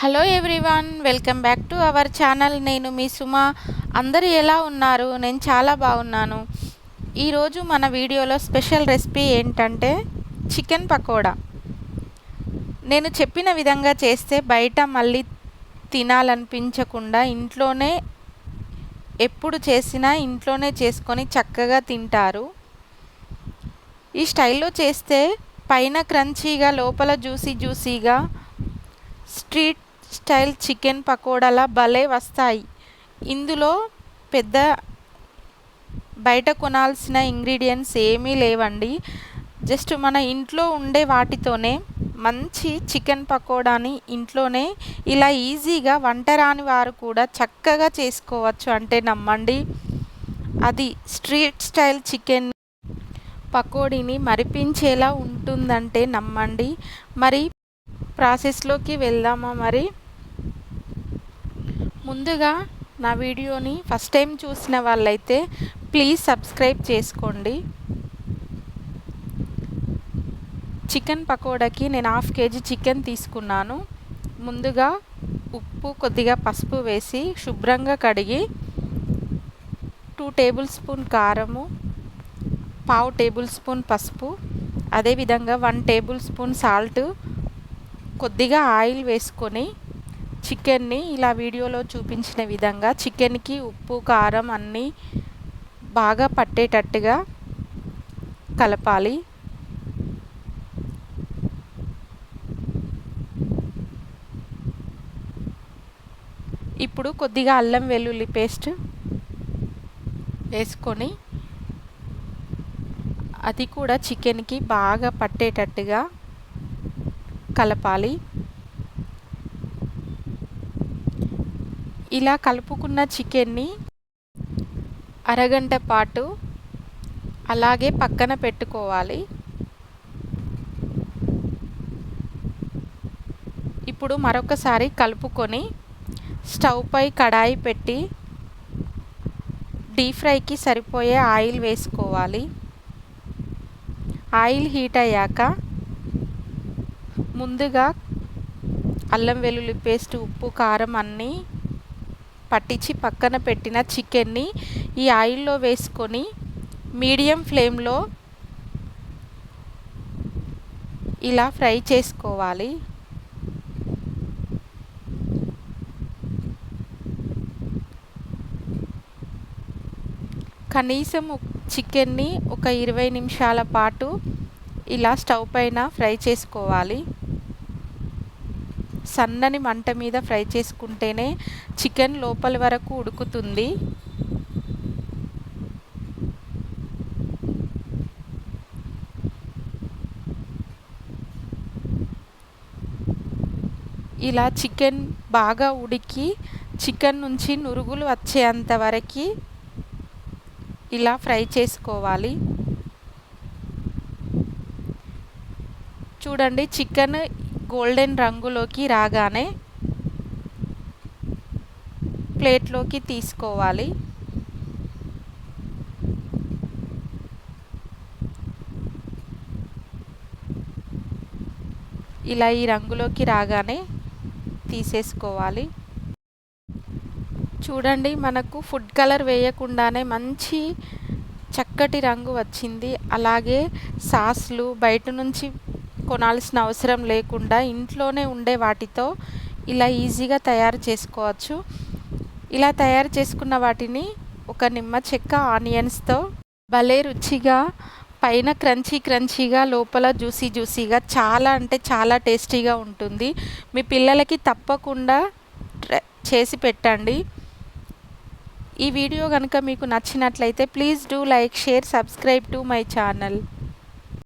Hello everyone welcome back to our channel నేను మీ సుమ. అందరూ ఎలా ఉన్నారు? నేను చాలా బాగున్నాను. ఈరోజు మన వీడియోలో స్పెషల్ రెసిపీ ఏంటంటే చికెన్ పకోడా. నేను చెప్పిన విధంగా చేస్తే బయట మళ్ళీ తినాలనిపించకుండా ఇంట్లోనే ఎప్పుడు చేసినా ఇంట్లోనే చేసుకొని చక్కగా తింటారు. ఈ స్టైల్లో చేస్తే పైన క్రంచీగా లోపల జ్యూసీ జ్యూసీగా స్ట్రీట్ స్టైల్ చికెన్ పకోడాల భలే వస్తాయి. ఇందులో పెద్ద బయట కొనాల్సిన ఇంగ్రీడియంట్స్ ఏమీ లేవండి. జస్ట్ మన ఇంట్లో ఉండే వాటితోనే మంచి చికెన్ పకోడాని ఇంట్లోనే ఇలా ఈజీగా వంట రాని వారు కూడా చక్కగా చేసుకోవచ్చు అంటే నమ్మండి. అది స్ట్రీట్ స్టైల్ చికెన్ పకోడీని మరిపించేలా ఉంటుందంటే నమ్మండి. మరి ప్రాసెస్లోకి వెళ్దామా మరి? ముందుగా నా వీడియోని ఫస్ట్ టైం చూసిన వాళ్ళైతే ప్లీజ్ సబ్స్క్రైబ్ చేసుకోండి. చికెన్ పకోడాకి నేను హాఫ్ కేజీ చికెన్ తీసుకున్నాను. ముందుగా ఉప్పు కొద్దిగా పసుపు వేసి శుభ్రంగా కడిగి టూ టేబుల్ స్పూన్ కారము పావు టేబుల్ స్పూన్ పసుపు అదేవిధంగా వన్ టేబుల్ స్పూన్ సాల్ట్ కొద్దిగా ఆయిల్ వేసుకొని చికెన్ని ఇలా వీడియోలో చూపించిన విధంగా చికెన్కి ఉప్పు కారం అన్నీ బాగా పట్టేటట్టుగా కలపాలి. ఇప్పుడు కొద్దిగా అల్లం వెల్లుల్లి పేస్ట్ వేసుకొని అది కూడా చికెన్కి బాగా పట్టేటట్టుగా కలపాలి. ఇలా కలుపుకున్న చికెన్ని అరగంట పాటు అలాగే పక్కన పెట్టుకోవాలి. ఇప్పుడు మరొకసారి కలుపుకొని స్టవ్ పై కడాయి పెట్టి డీప్ ఫ్రైకి సరిపోయే ఆయిల్ వేసుకోవాలి. ఆయిల్ హీట్ అయ్యాక ముందుగా అల్లం వెల్లుల్లి పేస్ట్ ఉప్పు కారం అన్నీ పట్టించి పక్కన పెట్టిన చికెన్ని ఈ ఆయిల్లో వేసుకొని మీడియం ఫ్లేమ్లో ఇలా ఫ్రై చేసుకోవాలి. కనీసం చికెన్ని ఒక ఇరవై నిమిషాల పాటు ఇలా స్టవ్ పైన ఫ్రై చేసుకోవాలి. సన్నని మంట మీద ఫ్రై చేసుకుంటేనే చికెన్ లోపల వరకు ఉడుకుతుంది. ఇలా చికెన్ బాగా ఉడికి చికెన్ నుంచి నురుగులు వచ్చేంత వరకు ఇలా ఫ్రై చేసుకోవాలి. చూడండి చికెన్ గోల్డెన్ రంగులోకి రాగానే ప్లేట్లోకి తీసుకోవాలి. ఇలా ఈ రంగులోకి రాగానే తీసేసుకోవాలి. చూడండి మనకు ఫుడ్ కలర్ వేయకుండానే మంచి చక్కటి రంగు వచ్చింది. అలాగే సాస్లు బయట నుంచి కొనాల్సిన అవసరం లేకుండా ఇంట్లోనే ఉండే వాటితో ఇలా ఈజీగా తయారు చేసుకోవచ్చు. ఇలా తయారు చేసుకున్న వాటిని ఒక నిమ్మ చెక్క ఆనియన్స్తో భలే రుచిగా పైన క్రంచీ క్రంచీగా లోపల జ్యూసీ జ్యూసీగా చాలా అంటే చాలా టేస్టీగా ఉంటుంది. మీ పిల్లలకి తప్పకుండా చేసి పెట్టండి. ఈ వీడియో కనుక మీకు నచ్చినట్లయితే please do like share subscribe to my channel.